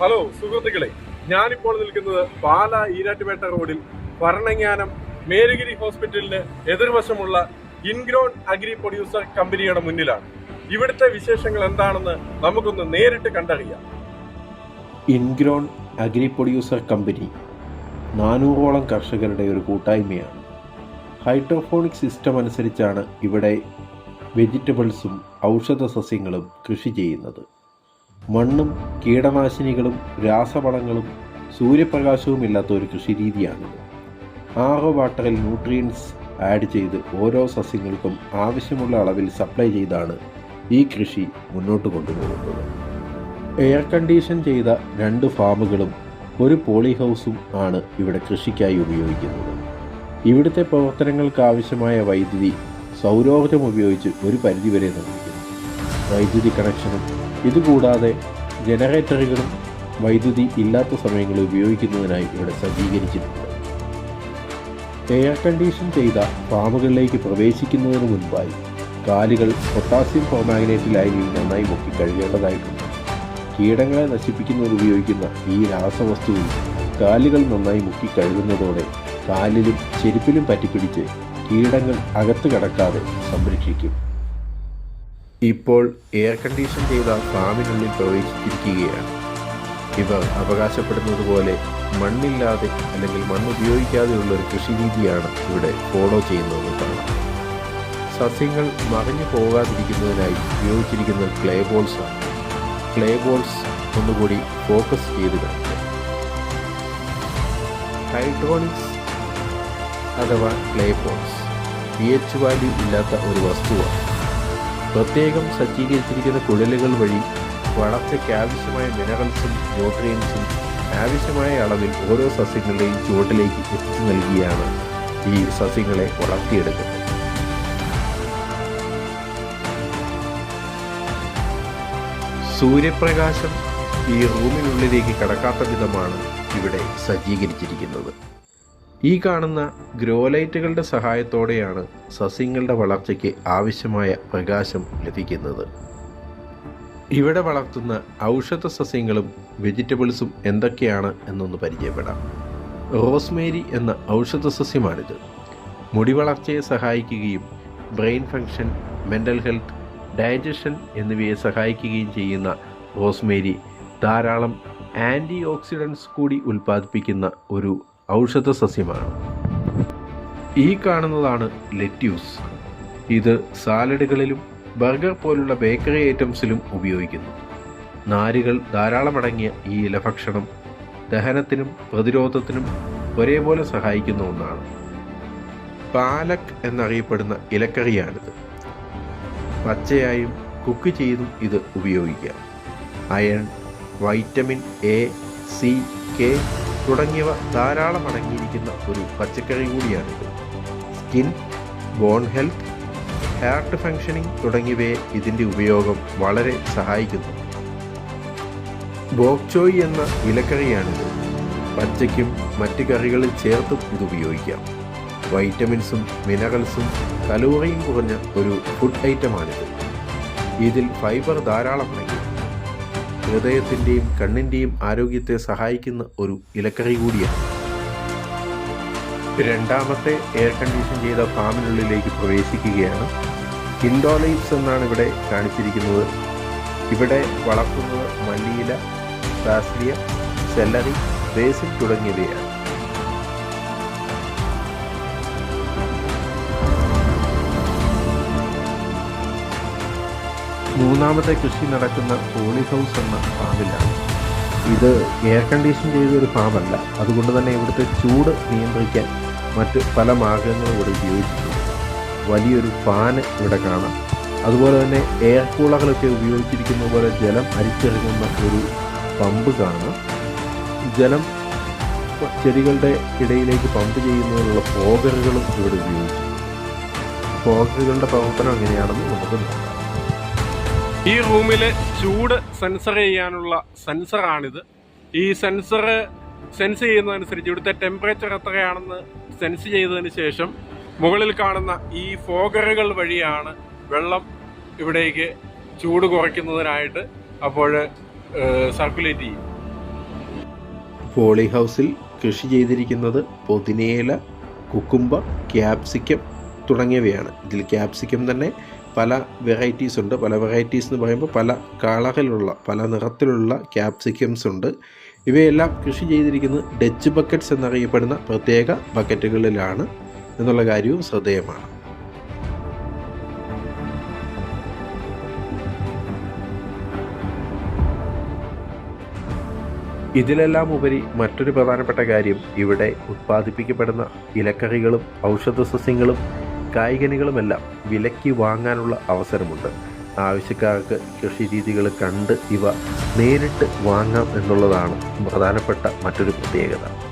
Hello സുഹൃത്തുക്കളെ. ഞാനിപ്പോൾ നിൽക്കുന്നത് പാല ഈരാറ്റുപേട്ട റോഡിൽ ഭരണങ്ങാനം മേരുഗിരി ഹോസ്പിറ്റലിന് എതിർവശമുള്ള ഇൻഗ്രോൺ അഗ്രി പ്രൊഡ്യൂസർ കമ്പനിയുടെ മുന്നിലാണ്. ഇവിടുത്തെ വിശേഷങ്ങൾ എന്താണെന്ന് നമുക്കൊന്ന് നേരിട്ട് കണ്ടറിയാം. ഇൻഗ്രോൺ അഗ്രി പ്രൊഡ്യൂസർ കമ്പനി നാനൂറോളം കർഷകരുടെ ഒരു കൂട്ടായ്മയാണ്. ഹൈഡ്രോഫോണിക് സിസ്റ്റം അനുസരിച്ചാണ് ഇവിടെ വെജിറ്റബിൾസും ഔഷധ സസ്യങ്ങളും കൃഷി ചെയ്യുന്നത്. മണ്ണും കീടനാശിനികളും രാസവളങ്ങളും സൂര്യപ്രകാശവും ഇല്ലാത്ത ഒരു കൃഷി രീതിയാണിത് ആറോ വാട്ടറിൽ ന്യൂട്രിയൻസ് ആഡ് ചെയ്ത് ഓരോ സസ്യങ്ങൾക്കും ആവശ്യമുള്ള അളവിൽ സപ്ലൈ ചെയ്താണ് ഈ കൃഷി മുന്നോട്ട് കൊണ്ടുപോകുന്നത്. എയർ കണ്ടീഷൻ ചെയ്ത രണ്ട് ഫാമുകളും ഒരു പോളി ഹൗസും ആണ് ഇവിടെ കൃഷിക്കായി ഉപയോഗിക്കുന്നത്. ഇവിടുത്തെ പ്രവർത്തനങ്ങൾക്ക് ആവശ്യമായ വൈദ്യുതി സൗരോർജം ഉപയോഗിച്ച് ഒരു പരിധിവരെ നിർമ്മിക്കുന്നു. വൈദ്യുതി കണക്ഷനും ഇതുകൂടാതെ ജനറേറ്ററുകളും വൈദ്യുതി ഇല്ലാത്ത സമയങ്ങളിൽ ഉപയോഗിക്കുന്നതിനായി ഇവിടെ സജ്ജീകരിച്ചിട്ടുണ്ട്. എയർ കണ്ടീഷൻ ചെയ്ത ഫാമുകളിലേക്ക് പ്രവേശിക്കുന്നതിന് മുൻപായി കാലുകൾ പൊട്ടാസ്യം ഫോമാഗ്നേറ്റ് ലൈനിൽ നന്നായി മുക്കി കഴുകേണ്ടതായിട്ടുണ്ട്. കീടങ്ങളെ നശിപ്പിക്കുന്നതിന് ഉപയോഗിക്കുന്ന ഈ രാസവസ്തുവിൽ കാലുകൾ നന്നായി മുക്കി കഴുകുന്നതോടെ കാലിലും ചെരുപ്പിലും പറ്റിപ്പിടിച്ച് കീടങ്ങൾ അകത്ത് കടക്കാതെ സംരക്ഷിക്കും. ഇപ്പോൾ എയർ കണ്ടീഷൻ ചെയ്ത ഫാമിനുള്ളിൽ പ്രവേശിച്ചിരിക്കുകയാണ്. ഇവർ അവകാശപ്പെടുന്നത് പോലെ മണ്ണില്ലാതെ അല്ലെങ്കിൽ മണ്ണ് ഉപയോഗിക്കാതെയുള്ള ഒരു കൃഷി രീതിയാണ് ഇവിടെ ഫോളോ ചെയ്യുന്നതെന്ന് കാണാം. സസ്യങ്ങൾ മറിഞ്ഞു പോകാതിരിക്കുന്നതിനായി ഉപയോഗിച്ചിരിക്കുന്ന ക്ലേ ബോൾസാണ് ക്ലേ ബോൾസ് ഒന്നുകൂടി ഫോക്കസ് ചെയ്ത് ഹൈഡ്രോണിക്സ് അഥവാ clay balls P H value ഇല്ലാത്ത ഒരു വസ്തുവാണ്. പ്രത്യേകം സജ്ജീകരിച്ചിരിക്കുന്ന കുഴലുകൾ വഴി വളർച്ചയ്ക്ക് ആവശ്യമായ മിനറൽസും ന്യൂട്രിയൻസും ആവശ്യമായ അളവിൽ ഓരോ സസ്യങ്ങളുടെയും ചുവട്ടിലേക്ക് എത്തിച്ചു നൽകിയാണ് ഈ സസ്യങ്ങളെ വളർത്തിയെടുക്കുന്നത്. സൂര്യപ്രകാശം ഈ റൂമിനുള്ളിലേക്ക് കടക്കാത്ത വിധമാണ് ഇവിടെ സജ്ജീകരിച്ചിരിക്കുന്നത്. ഈ കാണുന്ന ഗ്രോലൈറ്റുകളുടെ സഹായത്തോടെയാണ് സസ്യങ്ങളുടെ വളർച്ചയ്ക്ക് ആവശ്യമായ പ്രകാശം ലഭിക്കുന്നത്. ഇവിടെ വളർത്തുന്ന ഔഷധ സസ്യങ്ങളും വെജിറ്റബിൾസും എന്തൊക്കെയാണ് എന്നൊന്ന് പരിചയപ്പെടാം. റോസ്മേരി എന്ന ഔഷധ സസ്യമാണിത്. മുടി വളർച്ചയെ സഹായിക്കുകയും brain function mental health digestion എന്നിവയെ സഹായിക്കുകയും ചെയ്യുന്ന റോസ്മേരി ധാരാളം ആന്റി ഓക്സിഡൻസ് കൂടി ഉൽപ്പാദിപ്പിക്കുന്ന ഒരു ഔഷധ സസ്യമാണ് ഈ കാണുന്നതാണ് ലെറ്റ്യൂസ്. ഇത് സാലഡുകളിലും ബർഗർ പോലുള്ള ബേക്കറി ഐറ്റംസിലും ഉപയോഗിക്കുന്നു. നാരുകൾ ധാരാളമടങ്ങിയ ഈ ഇലഭക്ഷണം ദഹനത്തിനും പ്രതിരോധത്തിനും ഒരേപോലെ സഹായിക്കുന്ന ഒന്നാണ്. പാലക് എന്നറിയപ്പെടുന്ന ഇലക്കറിയാണിത്. പച്ചയായും കുക്ക് ചെയ്തും ഇത് ഉപയോഗിക്കാം. Iron vitamin A C K തുടങ്ങിയവ ധാരാളം അടങ്ങിയിരിക്കുന്ന ഒരു പച്ചക്കറി കൂടിയാണിത്. Skin bone health heart functioning തുടങ്ങിയവയെ ഇതിന്റെ ഉപയോഗം വളരെ സഹായിക്കുന്നു. ബോക്ചോയ് എന്ന ഇലക്കറിയാണിത്. പച്ചയ്ക്കും മറ്റ് കറികളിൽ ചേർത്തും ഇത് ഉപയോഗിക്കാം. വൈറ്റമിൻസും മിനറൽസും കലോറിയും കുറഞ്ഞ ഒരു ഫുഡ് ഐറ്റമാണിത്. ഇതിൽ ഫൈബർ ധാരാളം അടങ്ങി. ഹൃദയത്തിന്റെയും കണ്ണിന്റെയും ആരോഗ്യത്തെ സഹായിക്കുന്ന ഒരു ഇലക്കറി കൂടിയാണ്. രണ്ടാമത്തെ എയർ കണ്ടീഷൻ ചെയ്ത ഫാമിനുള്ളിലേക്ക് പ്രവേശിക്കുകയാണ്. ഇൻഡോലൈപ്സ് എന്നാണ് ഇവിടെ കാണിച്ചിരിക്കുന്നത്. ഇവിടെ വളർത്തുന്നത് മല്ലിയില സാസ്ലിയ സെല്ലറി ബേസിക് തുടങ്ങിയവയാണ്. മൂന്നാമത്തെ കൃഷി നടക്കുന്ന പോളി ഹൗസ് എന്ന ഫാമിലാണ് ഇത് എയർ കണ്ടീഷൻ ചെയ്തൊരു ഫാമല്ല. അതുകൊണ്ട് തന്നെ ഇവിടുത്തെ ചൂട് നിയന്ത്രിക്കാൻ മറ്റ് പല മാർഗങ്ങളും ഇവിടെ ഉപയോഗിച്ചിട്ടുണ്ട്. വലിയൊരു ഫാന് ഇവിടെ കാണാം. അതുപോലെ തന്നെ എയർ കൂളകളൊക്കെ ഉപയോഗിച്ചിരിക്കുന്ന പോലെ ജലം അരിച്ചെടുക്കുന്ന ഒരു പമ്പ് കാണാം. ജലം ചെടികളുടെ ഇടയിലേക്ക് പമ്പ് ചെയ്യുന്നതിനുള്ള ഫോഗറുകളും ഇവിടെ ഉപയോഗിച്ചു ഫോഗറുകളുടെ പ്രവർത്തനം എങ്ങനെയാണെന്ന് നമുക്ക് നോക്കാം. ഈ റൂമിലെ ചൂട് സെൻസർ ചെയ്യാനുള്ള സെൻസറാണിത്. ഈ സെൻസർ സെൻസ് ചെയ്യുന്നതനുസരിച്ച് ഇവിടുത്തെ ടെമ്പറേച്ചർ എത്രയാണെന്ന് സെൻസ് ചെയ്തതിന് ശേഷം മുകളിൽ കാണുന്ന ഈ ഫോഗറുകൾ വഴിയാണ് വെള്ളം ഇവിടേക്ക് ചൂട് കുറയ്ക്കുന്നതിനായിട്ട് അപ്പോൾ സർക്കുലേറ്റ് ചെയ്യും. പോളി ഹൗസിൽ കൃഷി ചെയ്തിരിക്കുന്നത് പൊതിനേല കുക്കുംബ ക്യാപ്സിക്കം തുടങ്ങിയവയാണ്. ഇതിൽ ക്യാപ്സിക്കം തന്നെ പല വെറൈറ്റീസ് ഉണ്ട്. പല വെറൈറ്റീസ് എന്ന് പറയുമ്പോൾ പല കളറിലുള്ള പല നിറത്തിലുള്ള ക്യാപ്സിക്കംസ് ഉണ്ട്. ഇവയെല്ലാം കൃഷി ചെയ്തിരിക്കുന്നത് ഡച്ച് ബക്കറ്റ്സ് എന്നറിയപ്പെടുന്ന പ്രത്യേക ബക്കറ്റുകളിലാണ് എന്നുള്ള കാര്യവും ശ്രദ്ധേയമാണ്. ഇതിലെല്ലാം ഉപരി മറ്റൊരു പ്രധാനപ്പെട്ട കാര്യം ഇവിടെ ഉത്പാദിപ്പിക്കപ്പെടുന്ന ഇലക്കറികളും ഔഷധ സസ്യങ്ങളും കായ്കനികളുമെല്ലാം വിലയ്ക്ക് വാങ്ങാനുള്ള അവസരമുണ്ട്. ആവശ്യക്കാർക്ക് കൃഷി രീതികൾ കണ്ട് ഇവ നേരിട്ട് വാങ്ങാം എന്നുള്ളതാണ് പ്രധാനപ്പെട്ട മറ്റൊരു പ്രത്യേകത.